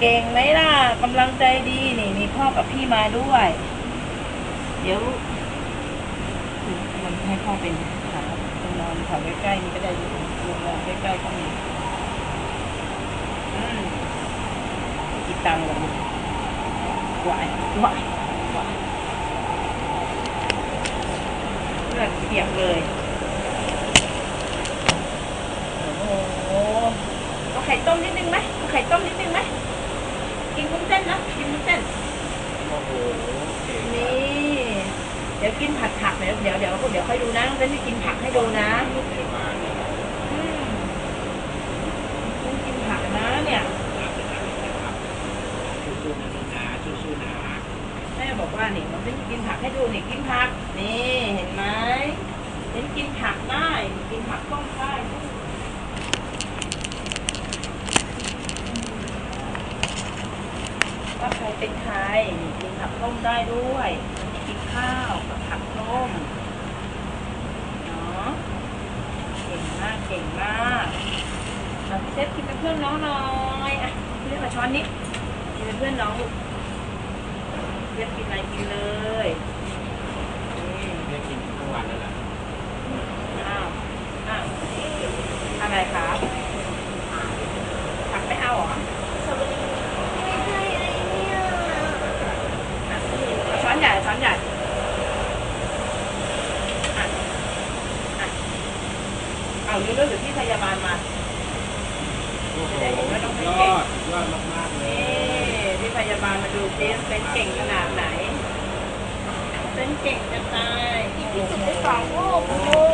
เก่งไหมล่ะกำลังใจดีนี่ มีพ่อกับพี่มาด้วย เดี๋ยวมันให้พ่อเป็นขาต้องนอนแถวใกล้ๆนี่ก็ได้อยู่โรงแรมใกล้ๆก็มีอืมคิดตังค์ก่อนไหวไหวไหวเลือดเปียกเลยโอ้โหเอาไข่ต้มนิดนึงไหมเอาไข่ต้มนิดนึงไหม กินวุ้นเส้นนะกินวุ้นเส้นโอ้โหเก่งนี่เดี๋ยวกินผัดผักเดี๋ยวเดี๋ยวเดี๋ยวเดี๋ยวค่อยดูนะน้องเส้นจะกินผักให้ดูนะรถพยาบาลเนี่ยอืมต้องกินผักนะเนี่ยสู้ๆนะลูกนะสู้ๆนะแม่บอกว่านี่น้องเส้นจะกินผักให้ดูนี่กินผักนี่เห็นไหมเส้นกินผักได้ กินผักต้มได้ ว่าใครเป็นใครกินผักต้มได้ด้วยกินข้าวกับผักต้มเนาะเก่งมากเก่งมากเราพี่เซฟกินเป็นเพื่อนน้องหน่อยอะพี่เซฟมาช้อนนี้กินเป็นเพื่อนน้องลูกเซฟกินอะไรกินเลยนี่ ได้กินทั้งวันแล้วล่ะ อ้าวอ้าวอะไรครับผักไม่เอาเหรอ ไม่ใช่ไอ้เนี่ย อะช้อนใหญ่ช้อนใหญ่อะอะ เอาเรื่องหรือที่พยาบาลมาโอ้โหสุดยอดสุดยอดมากๆเลนี่ยที่พยาบาลมาดูซิเป็นเก่งขนาดไหนเป็นเก่งจะตายที่สุดในสองโลกเลยนี่